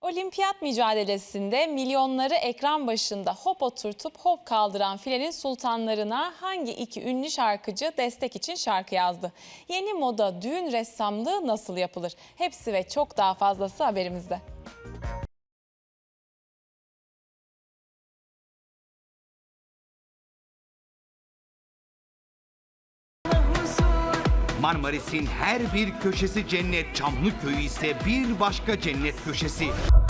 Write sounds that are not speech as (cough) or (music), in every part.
Olimpiyat mücadelesinde milyonları ekran başında hop oturtup hop kaldıran filenin sultanlarına hangi iki ünlü şarkıcı destek için şarkı yazdı? Yeni moda düğün ressamlığı nasıl yapılır? Hepsi ve çok daha fazlası haberimizde. Marmaris'in her bir köşesi cennet, Çamlıköy'ü ise bir başka cennet köşesi.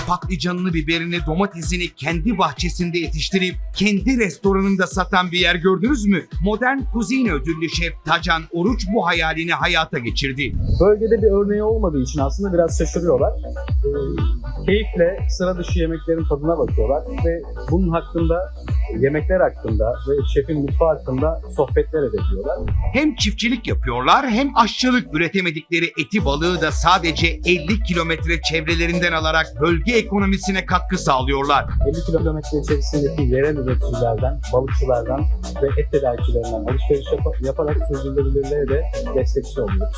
Patlıcanını, biberini, domatesini kendi bahçesinde yetiştirip kendi restoranında satan bir yer gördünüz mü? Modern Kuzine ödüllü şef Tacan Oruç bu hayalini hayata geçirdi. Bölgede bir örneği olmadığı için aslında biraz şaşırıyorlar. Ee, keyifle sıra dışı yemeklerin tadına bakıyorlar ve bunun hakkında, yemekler hakkında ve şefin mutfağı hakkında sohbetler edebiliyorlar. Hem çiftçilik yapıyorlar hem aşçılık üretemedikleri eti balığı da sadece 50 kilometre çevrelerinden alarak bölge ekonomisine katkı sağlıyorlar. 50 kilometre içerisindeki yerel üreticilerden, balıkçılardan ve et tedarikçilerinden alışveriş yap- yaparak sürdürülebilirliğe de destekçi oluyoruz.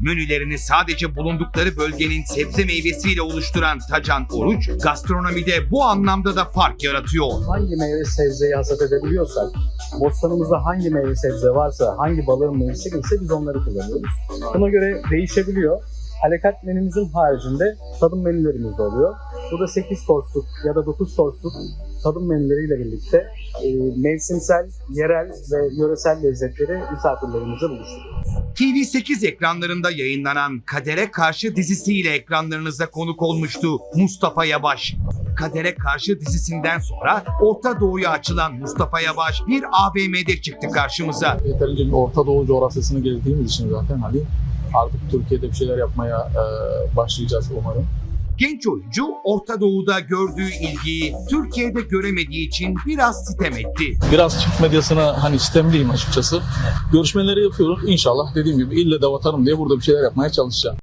Menülerini sadece bulundukları bölgenin sebze meyvesiyle oluşturan Tacan Oruç, gastronomide bu anlamda da fark yaratıyor. Hangi meyve sebzeyi hasat edebiliyorsak, bostanımızda hangi meyve sebze varsa, hangi balığın mevsimi ise biz onları kullanıyoruz. Buna göre değişebiliyor. Alekat menümüzün haricinde tadım menülerimiz oluyor. Burada 8 korsluk ya da 9 korsluk tadım menüleriyle birlikte e, mevsimsel, yerel ve yöresel lezzetleri misafirlerimize buluşturuyoruz. TV8 ekranlarında yayınlanan Kadere Karşı dizisiyle ekranlarınıza konuk olmuştu Mustafa Yabaş. Kadere Karşı dizisinden sonra Orta Doğu'ya açılan Mustafa Yabaş bir AVM'de çıktı karşımıza. yeterince bir Orta Doğu coğrafyasını gezdiğimiz için zaten hani artık Türkiye'de bir şeyler yapmaya e, başlayacağız umarım. Genç oyuncu Orta Doğu'da gördüğü ilgiyi Türkiye'de göremediği için biraz sitem etti. Biraz Türk medyasına hani sistemliyim açıkçası. Görüşmeleri yapıyoruz. İnşallah dediğim gibi ille de vatanım diye burada bir şeyler yapmaya çalışacağım.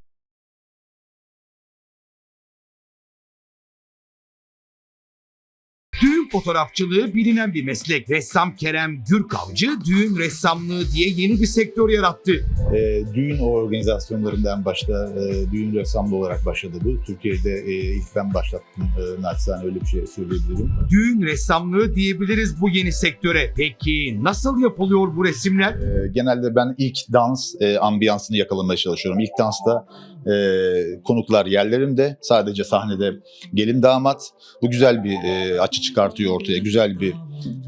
Fotoğrafçılığı bilinen bir meslek. Ressam Kerem Gürkavcı düğün ressamlığı diye yeni bir sektör yarattı. E, düğün organizasyonlarından başta e, düğün ressamlığı olarak başladı bu. Türkiye'de e, ilk ben başlattım. E, naçizane öyle bir şey söyleyebilirim. Düğün ressamlığı diyebiliriz bu yeni sektöre. Peki nasıl yapılıyor bu resimler? E, genelde ben ilk dans e, ambiyansını yakalamaya çalışıyorum. İlk dansta e, konuklar yerlerinde. Sadece sahnede gelin damat. Bu güzel bir e, açı çıkartıyor ortaya. Güzel bir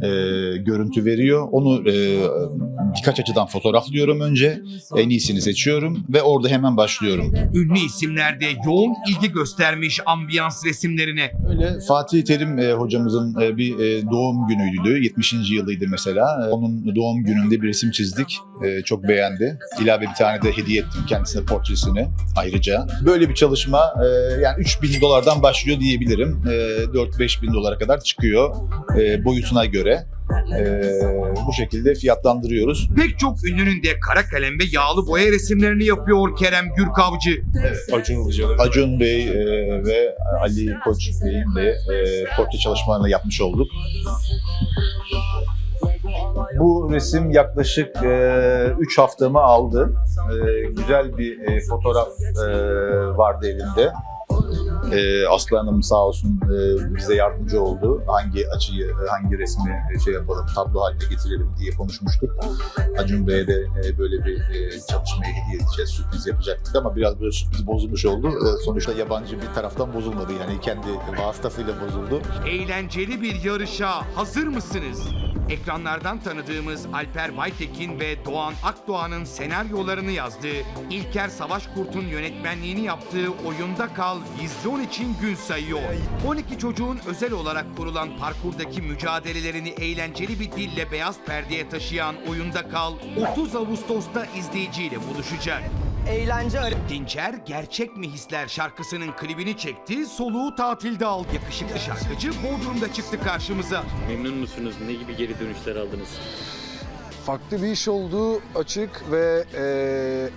e, görüntü veriyor. Onu e, birkaç açıdan fotoğraflıyorum önce. En iyisini seçiyorum ve orada hemen başlıyorum. Ünlü isimler de yoğun ilgi göstermiş ambiyans resimlerine. Öyle Fatih Terim e, hocamızın e, bir e, doğum günüydü. 70. yılıydı mesela. E, onun doğum gününde bir resim çizdik. E, çok beğendi. İlave bir tane de hediye ettim kendisine portresini ayrıca. Böyle bir çalışma e, yani 3000 dolardan başlıyor diyebilirim. E, 4-5 bin dolara kadar çıkıyor e, boyutuna göre. E, bu şekilde fiyatlandırıyoruz. Pek çok ünlünün de kara kalem ve yağlı boya resimlerini yapıyor Kerem Gürkavcı. Acun Bey e, ve Ali Koç Bey'in de e, portre çalışmalarını yapmış olduk. Bu resim yaklaşık 3 haftamı aldı. E, güzel bir e, fotoğraf e, vardı elimde. E, Aslı Hanım sağ olsun e, bize yardımcı oldu. Hangi açıyı, hangi resmi e, şey yapalım, tablo haline getirelim diye konuşmuştuk. Acun Bey'e de e, böyle bir e, çalışmayı hediye edeceğiz, sürpriz yapacaktık ama biraz böyle sürpriz bozulmuş oldu. E, sonuçta yabancı bir taraftan bozulmadı yani kendi vasıtasıyla bozuldu. Eğlenceli bir yarışa hazır mısınız? Ekranlardan tanıdığımız Alper Baytekin ve Doğan Akdoğan'ın senaryolarını yazdığı, İlker Savaşkurt'un yönetmenliğini yaptığı Oyunda Kal vizyon için gün sayıyor. 12 çocuğun özel olarak kurulan parkurdaki mücadelelerini eğlenceli bir dille beyaz perdeye taşıyan Oyunda Kal 30 Ağustos'ta izleyiciyle buluşacak. Eğlence arı- Dinçer Gerçek Mi Hisler şarkısının klibini çekti, soluğu tatilde aldı. Yakışıklı şarkıcı Bodrum'da çıktı karşımıza. Memnun musunuz? Ne gibi geri dönüşler aldınız? farklı bir iş olduğu açık ve eee,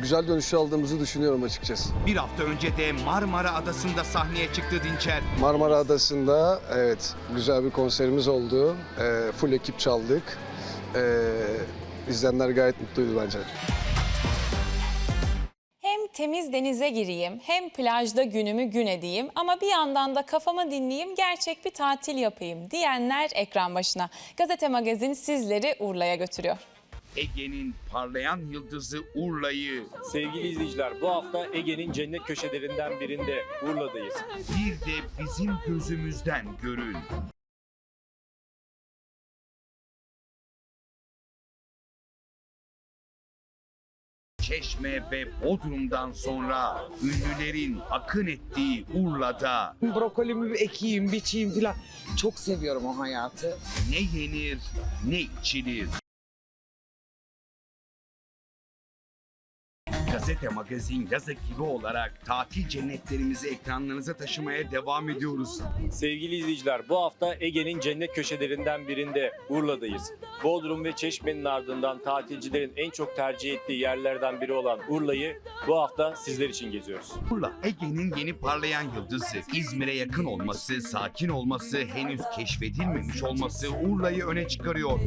güzel dönüşler aldığımızı düşünüyorum açıkçası. Bir hafta önce de Marmara Adası'nda sahneye çıktı Dinçer. Marmara Adası'nda evet güzel bir konserimiz oldu. Eee, full ekip çaldık. Eee izleyenler gayet mutluydu bence. Temiz denize gireyim, hem plajda günümü gün edeyim ama bir yandan da kafamı dinleyeyim, gerçek bir tatil yapayım diyenler ekran başına. Gazete Magazin sizleri Urla'ya götürüyor. Ege'nin parlayan yıldızı Urla'yı Sevgili izleyiciler bu hafta Ege'nin cennet köşelerinden birinde Urla'dayız. bir de bizim gözümüzden görün. Çeşme ve Bodrum'dan sonra ünlülerin akın ettiği Urla'da Brokolimi bir ekeyim, biçeyim filan. Çok seviyorum o hayatı. ne yenir ne içilir. Gazete Magazin yaz ekibi olarak tatil cennetlerimizi ekranlarınıza taşımaya devam ediyoruz. Sevgili izleyiciler bu hafta Ege'nin cennet köşelerinden birinde Urla'dayız. Bodrum ve Çeşme'nin ardından tatilcilerin en çok tercih ettiği yerlerden biri olan Urla'yı bu hafta sizler için geziyoruz. Urla, Ege'nin yeni parlayan yıldızı. İzmir'e yakın olması, sakin olması, henüz keşfedilmemiş olması Urla'yı öne çıkarıyor.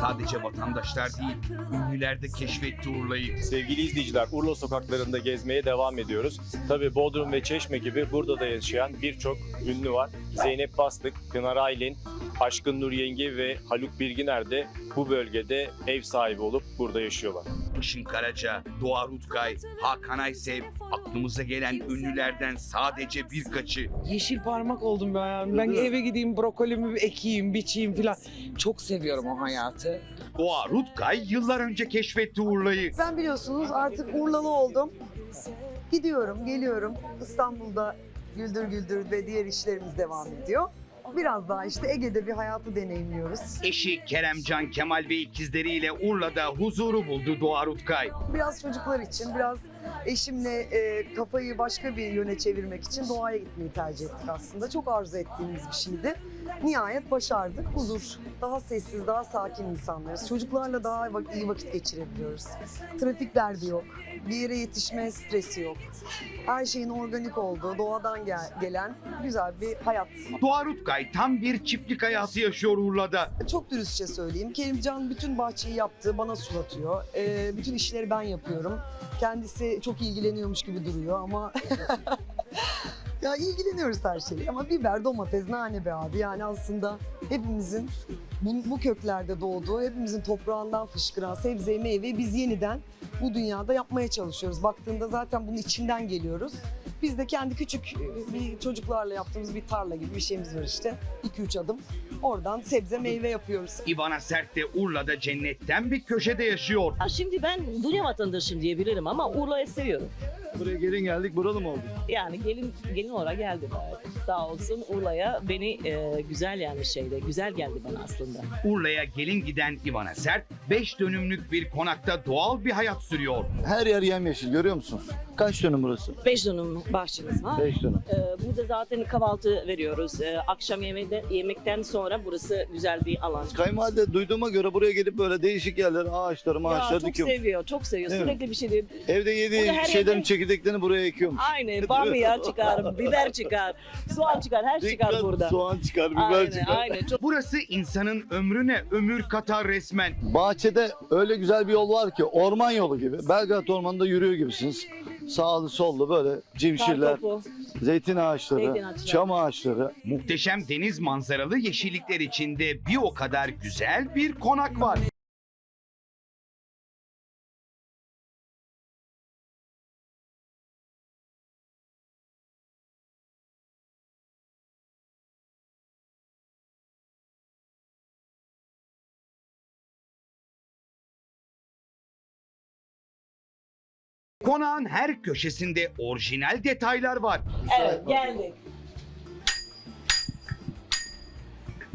Sadece vatandaşlar değil, ünlüler de keşfetti Urla'yı. Sevgili izleyiciler Urla sokaklarında gezmeye devam ediyoruz. Tabi Bodrum ve Çeşme gibi burada da yaşayan birçok ünlü var. Zeynep Bastık, Pınar Aylin, Aşkın Nur Yengi ve Haluk Bilginer de bu bölgede ev sahibi olup burada yaşıyorlar. Işın Karaca, Doğa Rutkay, Hakan Aysev, aklımıza gelen ünlülerden sadece birkaçı. Yeşil parmak oldum ben. Ben eve gideyim, brokolimi ekeyim, biçeyim filan. Çok seviyorum o hayatı. Doğa Rutkay yıllar önce keşfetti Urla'yı. Ben biliyorsunuz artık Urlalı oldum. Gidiyorum, geliyorum. İstanbul'da Güldür Güldür ve diğer işlerimiz devam ediyor. Biraz daha işte Ege'de bir hayatı deneyimliyoruz. Eşi Keremcan Kemal ve ikizleriyle Urla'da huzuru buldu Doğa Rutkay. Biraz çocuklar için, biraz eşimle e, kafayı başka bir yöne çevirmek için doğaya gitmeyi tercih ettik aslında. Çok arzu ettiğimiz bir şeydi. Nihayet başardık. Huzur, daha sessiz, daha sakin insanlarız. Çocuklarla daha vak- iyi vakit geçirebiliyoruz. Trafik derdi yok. Bir yere yetişme stresi yok. Her şeyin organik olduğu, doğadan gel- gelen güzel bir hayat. Doğa Rutkay tam bir çiftlik hayatı yaşıyor Urla'da. Çok dürüstçe söyleyeyim. Kerimcan bütün bahçeyi yaptı, bana sulatıyor. Ee, bütün işleri ben yapıyorum. Kendisi çok ilgileniyormuş gibi duruyor ama... (laughs) ya ilgileniyoruz her şeyi. Ama biber, domates, nane be abi. Yani aslında hepimizin bu, bu köklerde doğduğu, hepimizin toprağından fışkıran sebzeyi, meyveyi biz yeniden bu dünyada yapmaya çalışıyoruz. Baktığında zaten bunun içinden geliyoruz. Biz de kendi küçük bir çocuklarla yaptığımız bir tarla gibi bir şeyimiz var işte. 2-3 adım. Oradan sebze meyve yapıyoruz. İvana Sert de Urla'da cennetten bir köşede yaşıyor. Ha, Şimdi ben dünya vatandaşıyım diyebilirim ama Urla'yı seviyorum. Buraya gelin geldik, buralı mı olduk? Yani gelin gelin olarak geldim. Sağ olsun Urla'ya beni e, güzel yani şeyde güzel geldi bana aslında. Urla'ya gelin giden İvana Sert 5 dönümlük bir konakta doğal bir hayat sürüyor. Her yer yemyeşil görüyor musunuz? Kaç dönüm burası? Beş dönüm bahçemiz var. 5 dönüm. E, burada zaten kahvaltı veriyoruz. E, akşam yemeğinde, yemekten sonra burası güzel bir alan. Kayınvalide duyduğuma göre buraya gelip böyle değişik yerler, ağaçları, Ya, maaşları çok dikiyor. seviyor, çok seviyor. Değil mi? Sürekli bir şey değil. Evde yediği her şeylerin evde- çekirdeklerini buraya ekiyormuş. Aynen, (laughs) bamya çıkar, biber çıkar, soğan çıkar, her şey çıkar Dikkat, burada. Soğan çıkar, biber Aynen, çıkar. aynen. Çok Burası insanın ömrüne ömür katar resmen. Bahçede öyle güzel bir yol var ki orman yolu gibi. Belgrad Ormanı'nda yürüyor gibisiniz. Sağlı sollu böyle civşirler, kartopu. zeytin ağaçları, Zeytin ağaçları. çam ağaçları. Muhteşem deniz manzaralı yeşillikler içinde bir o kadar güzel bir konak var. Konağın her köşesinde orijinal detaylar var. Evet, geldik.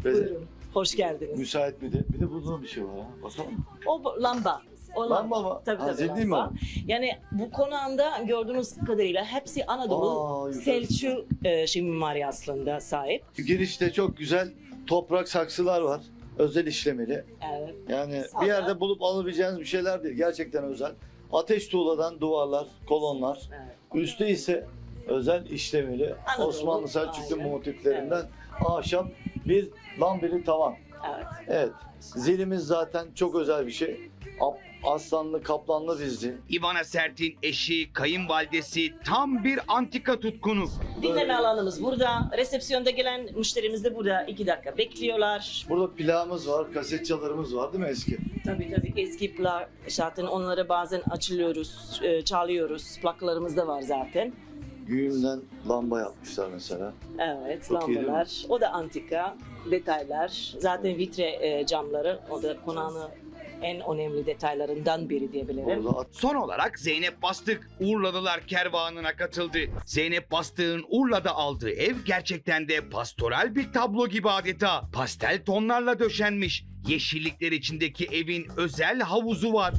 Buyurun. Hoş geldiniz. Müsait bir de. Bir de burada bir şey var ha. Bakalım. O lamba. O Lamba mı? Tabii Ha, tabii. zil değil mi lamba. Yani bu konağında gördüğünüz kadarıyla hepsi Anadolu Aa, güzel. Selçuk e, şey mimari aslında sahip. Girişte çok güzel toprak saksılar var. Özel işlemeli. Evet. Yani Sağ bir yerde bulup alabileceğiniz bir şeyler değil. Gerçekten özel. Ateş tuğladan duvarlar, kolonlar. evet. Üstü ise özel işlemeli. Anadolu, Osmanlı Selçuklu aynen. motiflerinden ahşap bir lambeli tavan. Evet. Evet. Zilimiz zaten çok özel bir şey. Aslanlı, kaplanlı dizdi. Ivana Sert'in eşi, kayınvalidesi tam bir antika tutkunu. Dinleme alanımız burada. Resepsiyonda gelen müşterimiz de burada iki dakika bekliyorlar. Burada plağımız var, kaset çalarımız var değil mi eski? Tabii tabii eski plak zaten onları bazen açılıyoruz, e, çalıyoruz. Plaklarımız da var zaten. Güğümden lamba yapmışlar mesela. Evet, Çok lambalar. O da antika detaylar. Zaten vitre e, camları. O da konağın en önemli detaylarından biri diyebilirim. Son olarak Zeynep Bastık Urlalılar kervanına katıldı. Zeynep Bastık'ın Urla'da aldığı ev gerçekten de pastoral bir tablo gibi adeta. Pastel tonlarla döşenmiş. Yeşillikler içindeki evin özel havuzu var.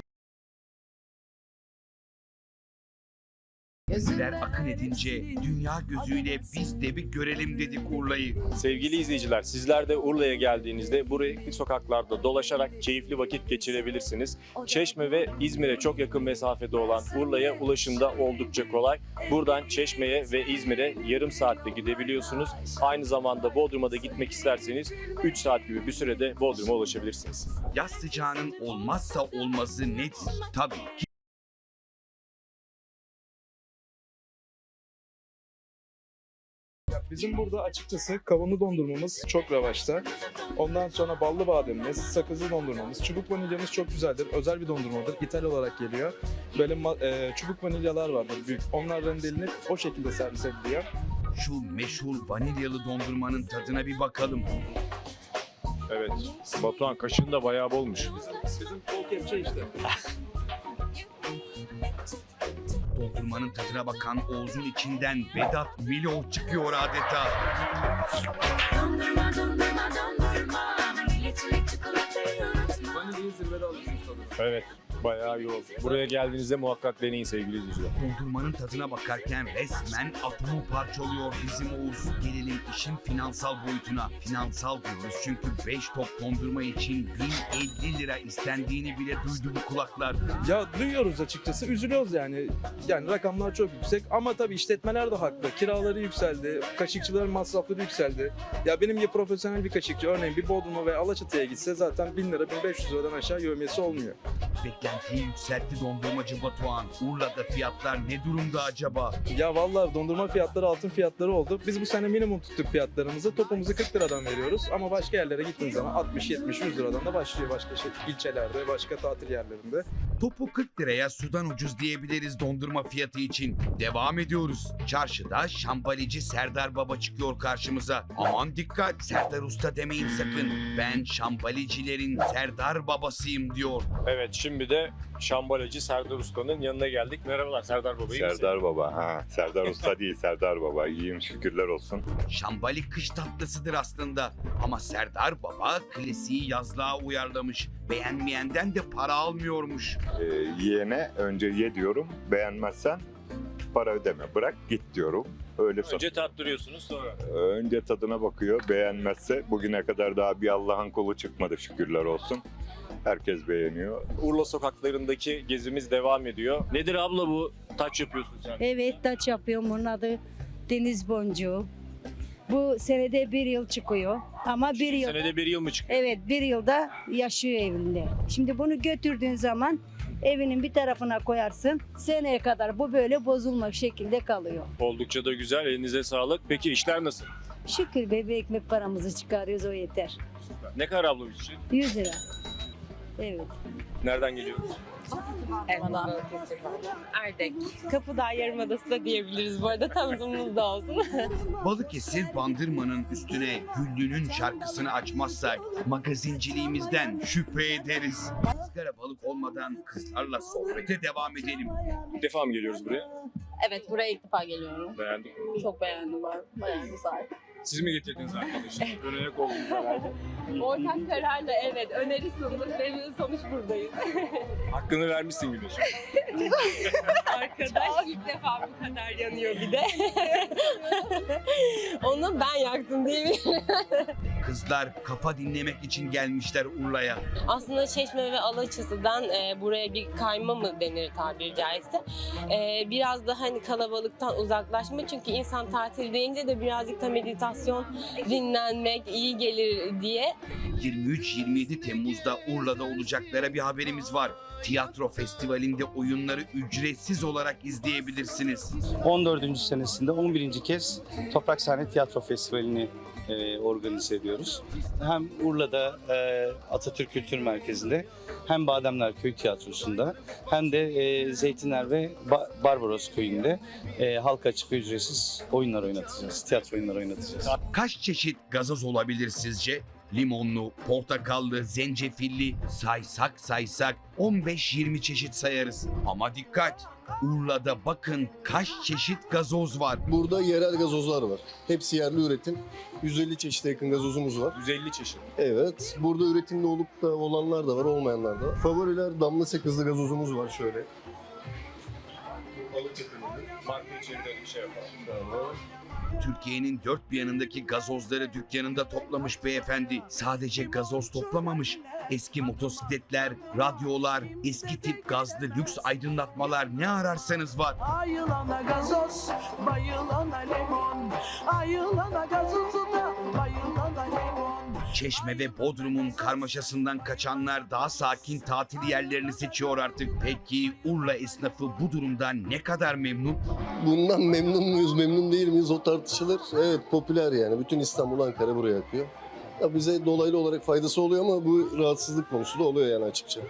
Gözler akın edince dünya gözüyle biz de bir görelim dedik Urla'yı. Sevgili izleyiciler, sizler de Urla'ya geldiğinizde bu renkli sokaklarda dolaşarak keyifli vakit geçirebilirsiniz. Çeşme ve İzmir'e çok yakın mesafede olan Urla'ya ulaşım da oldukça kolay. Buradan Çeşme'ye ve İzmir'e yarım saatte gidebiliyorsunuz. Aynı zamanda Bodrum'a da gitmek isterseniz 3 saat gibi bir sürede Bodrum'a ulaşabilirsiniz. Yaz sıcağının olmazsa olmazı nedir? Tabii ki Bizim burada açıkçası kavunlu dondurmamız çok revaçta. Ondan sonra ballı bademimiz, sakızlı dondurmamız, çubuk vanilyamız çok güzeldir. Özel bir dondurmadır. İthal olarak geliyor. Böyle e, çubuk vanilyalar vardır büyük. Onlar rendelenip o şekilde servis ediliyor. şu meşhur vanilyalı dondurmanın tadına bir bakalım. Evet, Batuhan kaşığın da bayağı bolmuş. Bizim kol kepçe işte. (laughs) Dondurmanın tadına bakan Oğuz'un içinden Vedat Milov çıkıyor adeta. Zirvede tabii. Evet, bayağı iyi oldu. Buraya geldiğinizde muhakkak deneyin sevgili izleyiciler. Dondurmanın tadına bakarken resmen atomu parçalıyor bizim Oğuz. Gelelim işin finansal boyutuna. Finansal diyoruz çünkü 5 top dondurma için 1050 lira istendiğini bile duydu bu kulaklar. Ya duyuyoruz açıkçası, üzülüyoruz yani. Yani rakamlar çok yüksek ama tabii işletmeler de haklı. Kiraları yükseldi, kaşıkçıların masrafları yükseldi. Ya benim gibi profesyonel bir kaşıkçı örneğin bir Bodrum'a ve Alaçatı'ya gitse zaten 1000 lira 1500 liradan aşağı yövmiyesi olmuyor. Beklentiyi yükseltti dondurmacı Batuhan. Urla'da fiyatlar ne durumda acaba? Ya vallahi dondurma fiyatları altın fiyatları oldu. Biz bu sene minimum tuttuk fiyatlarımızı. Topumuzu 40 liradan veriyoruz ama başka yerlere gittiğin zaman 60, 70, 100 liradan da başlıyor başka şey, ilçelerde, başka tatil yerlerinde. Topu 40 liraya sudan ucuz diyebiliriz dondurma fiyatı için. Devam ediyoruz. Çarşıda şambalici Serdar Baba çıkıyor karşımıza. Aman dikkat Serdar Usta demeyin sakın. Ben şambalicilerin Serdar babasıyım diyor. Evet, şimdi de şambalacı Serdar Usta'nın yanına geldik. Merhabalar Serdar Baba, iyi misin? Serdar Baba ha. Serdar Usta değil Serdar Baba. İyiyim şükürler olsun. Şambali kış tatlısıdır aslında. Ama Serdar Baba klasiği yazlığa uyarlamış. Beğenmeyenden de para almıyormuş. Ee, yiyene önce ye diyorum. Beğenmezsen para ödeme. Bırak git diyorum. Öyle sat. Önce tattırıyorsunuz sonra. Önce tadına bakıyor. Beğenmezse bugüne kadar daha bir Allah'ın kolu çıkmadı şükürler olsun. Herkes beğeniyor. Urla sokaklarındaki gezimiz devam ediyor. Nedir abla bu taç yapıyorsun sen? Evet taç yapıyorum. Bunun adı deniz boncuğu. Bu senede bir yıl çıkıyor. Ama bir yıl. Senede bir yıl mı çıkıyor? Evet bir yılda yaşıyor evinde. Şimdi bunu götürdüğün zaman evinin bir tarafına koyarsın. Seneye kadar bu böyle bozulmak şekilde kalıyor. Oldukça da güzel. Elinize sağlık. Peki işler nasıl? Şükür be bir ekmek paramızı çıkarıyoruz o yeter. Ne kadar abla bu için? 100 lira. Evet. Nereden geliyor? Elmadan. Erdek. Kapıdağ Yarımadası da diyebiliriz bu arada tanıdığımız da olsun. (laughs) Balıkesir Bandırma'nın üstüne Güllü'nün şarkısını açmazsak magazinciliğimizden şüphe ederiz. Izgara balık olmadan kızlarla sohbete devam edelim. İlk defa mı geliyoruz buraya? Evet buraya ilk defa geliyorum. Beğendik. Çok beğendim ben. Bayağı güzel. Siz mi getirdiniz arkadaşlar? Önerek oldunuz herhalde. Ortak kararla evet öneri sunduk ve sonuç buradayız. (laughs) Hakkını vermişsin Güneş. (laughs) Arkadaş ilk defa bu kadar yanıyor bir de. (laughs) Onu ben yaktım diyebilirim. Kızlar kafa dinlemek için gelmişler Urla'ya. Aslında Çeşme ve Alaçatı'dan e, buraya bir kayma mı denir tabiri caizse. E, biraz da hani kalabalıktan uzaklaşma çünkü insan tatil deyince de birazcık da meditasyon, dinlenmek iyi gelir diye 23-27 Temmuz'da Urla'da olacaklara bir haberimiz var. Tiyatro festivalinde oyunları ücretsiz olarak izleyebilirsiniz. 14. senesinde 11. kez Toprak Sahne Tiyatro Festivali'ni e, organize ediyoruz. Hem Urla'da e, Atatürk Kültür Merkezi'nde hem Bademler Köy Tiyatrosu'nda hem de e, Zeytinler ve Ba- Barbaros Köyü'nde e, halka açık ücretsiz oyunlar oynatacağız. Tiyatro oyunları oynatacağız. Kaç çeşit gazoz olabilir sizce? Limonlu, portakallı, zencefilli, saysak saysak 15-20 çeşit sayarız. Ama dikkat! Urla'da bakın kaç çeşit gazoz var. Burada yerel gazozlar var. Hepsi yerli üretim. 150 çeşite yakın gazozumuz var. 150 çeşit. Evet. Burada üretimde olup da olanlar da var, olmayanlar da var. Favoriler damla sakızlı gazozumuz var şöyle. Marka içinde bir şey yapalım. Türkiye'nin dört bir yanındaki gazozları dükkanında toplamış beyefendi. Sadece gazoz toplamamış. Eski motosikletler, radyolar, eski tip gazlı lüks aydınlatmalar ne ararsanız var. Ayılana gazoz, bayılana limon. Ayılana gazozu bayılana limon. Çeşme ve Bodrum'un karmaşasından kaçanlar daha sakin tatil yerlerini seçiyor artık. Peki Urla esnafı bu durumdan ne kadar memnun? Bundan memnun muyuz, memnun değil miyiz o tartışılır. Evet popüler yani. Bütün İstanbul, Ankara buraya akıyor. Ya bize dolaylı olarak faydası oluyor ama bu rahatsızlık konusu da oluyor yani açıkça.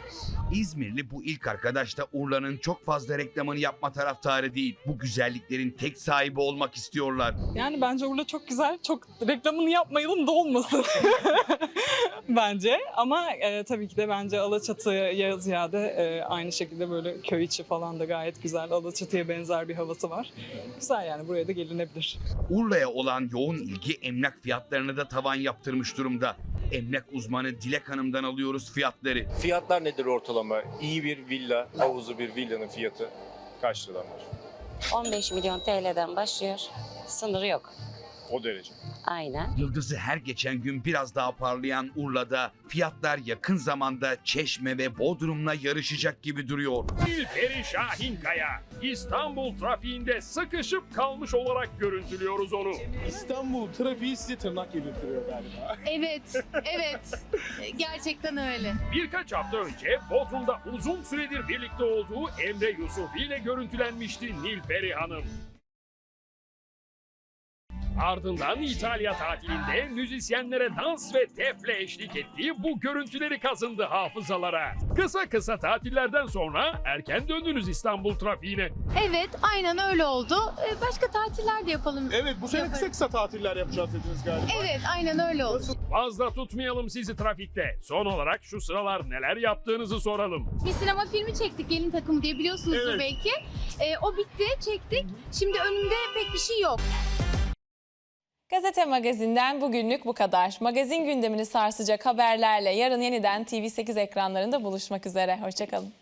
İzmirli bu ilk arkadaş da Urla'nın çok fazla reklamını yapma taraftarı değil. Bu güzelliklerin tek sahibi olmak istiyorlar. Yani bence Urla çok güzel. Çok reklamını yapmayalım da olmasın. (laughs) bence. Ama e, tabii ki de bence Alaçatı'ya ziyade e, aynı şekilde böyle köy içi falan da gayet güzel. Alaçatı'ya benzer bir havası var. Güzel yani buraya da gelinebilir. Urla'ya olan yoğun ilgi emlak fiyatlarına da tavan yaptırmış durumda. Emlak uzmanı Dilek Hanım'dan alıyoruz fiyatları. Fiyatlar nedir ortalama? İyi bir villa, havuzu bir villanın fiyatı kaç liradan var? 15 milyon TL'den başlıyor. Sınırı yok. O derece. Aynen. Yıldızı her geçen gün biraz daha parlayan Urla'da fiyatlar yakın zamanda Çeşme ve Bodrum'la yarışacak gibi duruyor. Nilperi Şahinkaya İstanbul trafiğinde sıkışıp kalmış olarak görüntülüyoruz onu. İstanbul trafiği sizi tırnak yedirtiyor galiba. Evet, evet. Gerçekten öyle. Birkaç hafta önce Bodrum'da uzun süredir birlikte olduğu Emre Yusufi ile görüntülenmişti Nilperi Hanım. Ardından İtalya tatilinde müzisyenlere dans ve tefle eşlik ettiği bu görüntüleri kazındı hafızalara. Kısa kısa tatillerden sonra erken döndünüz İstanbul trafiğine. Evet, aynen öyle oldu. Başka tatiller de yapalım. Evet bu sene kısa kısa tatiller yapacağız dediniz galiba. Evet, aynen öyle oldu. Fazla tutmayalım sizi trafikte. Son olarak şu sıralar neler yaptığınızı soralım. Bir sinema filmi çektik Gelin Takımı diye biliyorsunuzdur Evet. belki. Ee, o bitti, çektik. Şimdi önümde pek bir şey yok. Gazete Magazin'den bugünlük bu kadar. Magazin gündemini sarsacak haberlerle yarın yeniden TV8 ekranlarında buluşmak üzere. Hoşçakalın.